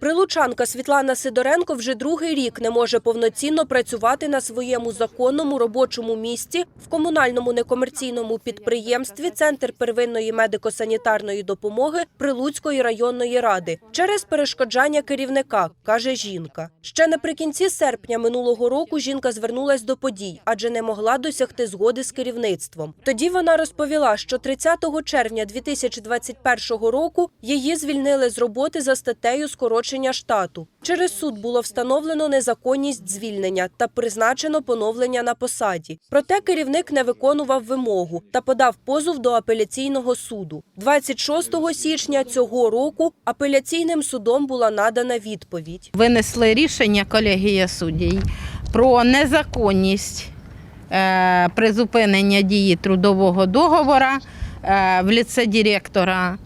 Прилучанка Світлана Сидоренко вже другий рік не може повноцінно працювати на своєму законному робочому місці в комунальному некомерційному підприємстві Центр первинної медико-санітарної допомоги Прилуцької районної ради через перешкоджання керівника, каже жінка. Ще наприкінці серпня минулого року жінка звернулась до подій, адже не могла досягти згоди з керівництвом. Тоді вона розповіла, що 30 червня 2021 року її звільнили з роботи за статтею скорочення штату. Через суд було встановлено незаконність звільнення та призначено поновлення на посаді. Проте керівник не виконував вимогу та подав позов до апеляційного суду. 26 січня цього року апеляційним судом була надана відповідь. винесли рішення колегія суддів про незаконність е, призупинення дії трудового договору е, в ліце директора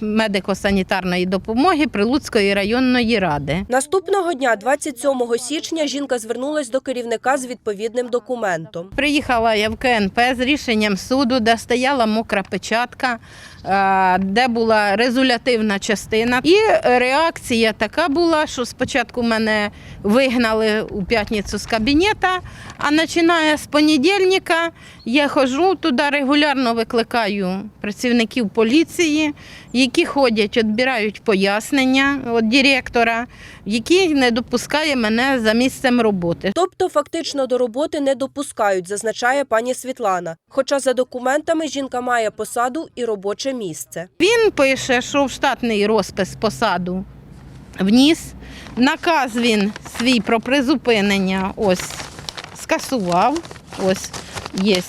медико-санітарної допомоги Прилуцької районної ради. Наступного дня, 27 січня, жінка звернулась до керівника з відповідним документом. Приїхала я в КНП з рішенням суду, де стояла мокра печатка, е, де була резолютивна частина. І реакція така була, що спочатку мене вигнали у п'ятницю з кабінета, а починає з понедільника я ходжу туди, регулярно викликаю працівників поліції, які ходять, відбирають пояснення від директора, який не допускає мене за місцем роботи. Тобто, фактично до роботи не допускають, зазначає пані Світлана. Хоча за документами жінка має посаду і робоче місце. Він пише, що в штатний розпис посаду вніс. Наказ він свій про призупинення ось скасував. Ось є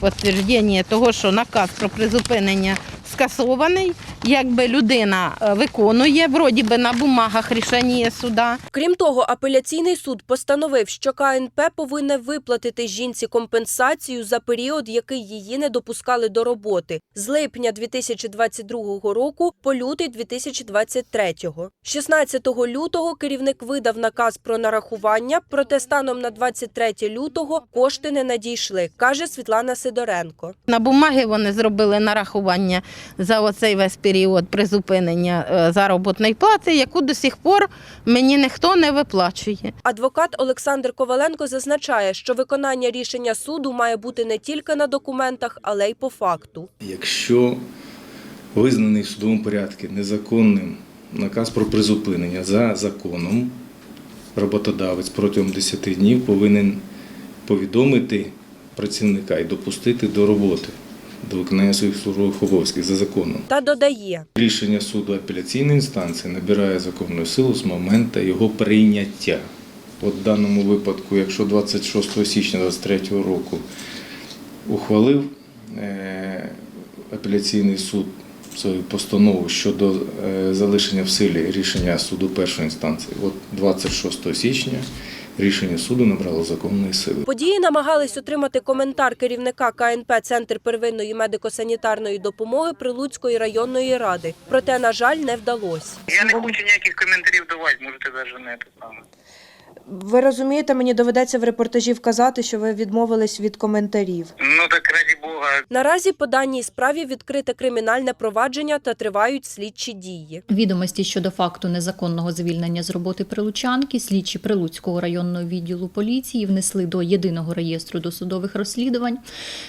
підтвердження того, що наказ про призупинення скасований. Якби людина е, виконує, вроді би на бумагах рішення суда. Крім того, апеляційний суд постановив, що КНП повинне виплатити жінці компенсацію за період, який її не допускали до роботи з липня 2022 року по лютий 2023. 16 лютого керівник видав наказ про нарахування, проте станом на 23 лютого кошти не надійшли, каже Світлана Сидоренко. На бумаги вони зробили нарахування за оцей весь період призупинення е, заробітної плати, яку до сих пор мені ніхто не виплачує. Адвокат Олександр Коваленко зазначає, що виконання рішення суду має бути не тільки на документах, але й по факту. Якщо визнаний в судовому порядку незаконним наказ про призупинення за законом, роботодавець протягом 10 днів повинен повідомити працівника і допустити до роботи, до виконання своїх службових обов'язків за законом. Та додає, Рішення суду апеляційної інстанції набирає законну силу з моменту його прийняття. От в даному випадку, якщо 26 січня 2023 року ухвалив е, апеляційний суд свою постанову щодо е, залишення в силі рішення суду першої інстанції, от 26 січня рішення суду набрало законної сили. події намагались отримати коментар керівника КНП Центр первинної медико-санітарної допомоги Прилуцької районної ради. Проте, на жаль, не вдалося. Я не хочу ніяких коментарів давати, можете навіть не саме. Ви розумієте, мені доведеться в репортажі вказати, що ви відмовились від коментарів. Ну так раді Бога. Наразі по даній справі відкрите кримінальне провадження та тривають слідчі дії. Відомості щодо факту незаконного звільнення з роботи прилучанки слідчі Прилуцького районного відділу поліції внесли до єдиного реєстру досудових розслідувань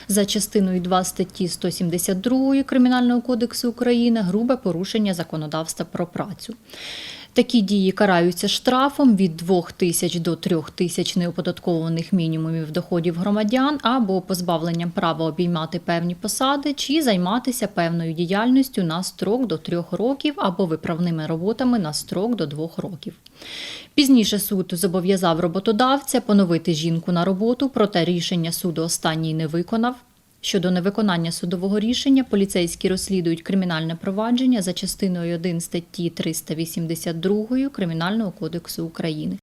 за частиною 2 статті 172 Кримінального кодексу України грубе порушення законодавства про працю. Такі дії караються штрафом від 2 тисяч до 3 тисяч неоподаткованих мінімумів доходів громадян або позбавленням права обіймати певні посади чи займатися певною діяльністю на строк до 3 років або виправними роботами на строк до 2 років. Пізніше суд зобов'язав роботодавця поновити жінку на роботу, проте рішення суду останній не виконав. Щодо невиконання судового рішення, поліцейські розслідують кримінальне провадження за частиною 1 статті 382 Кримінального кодексу України.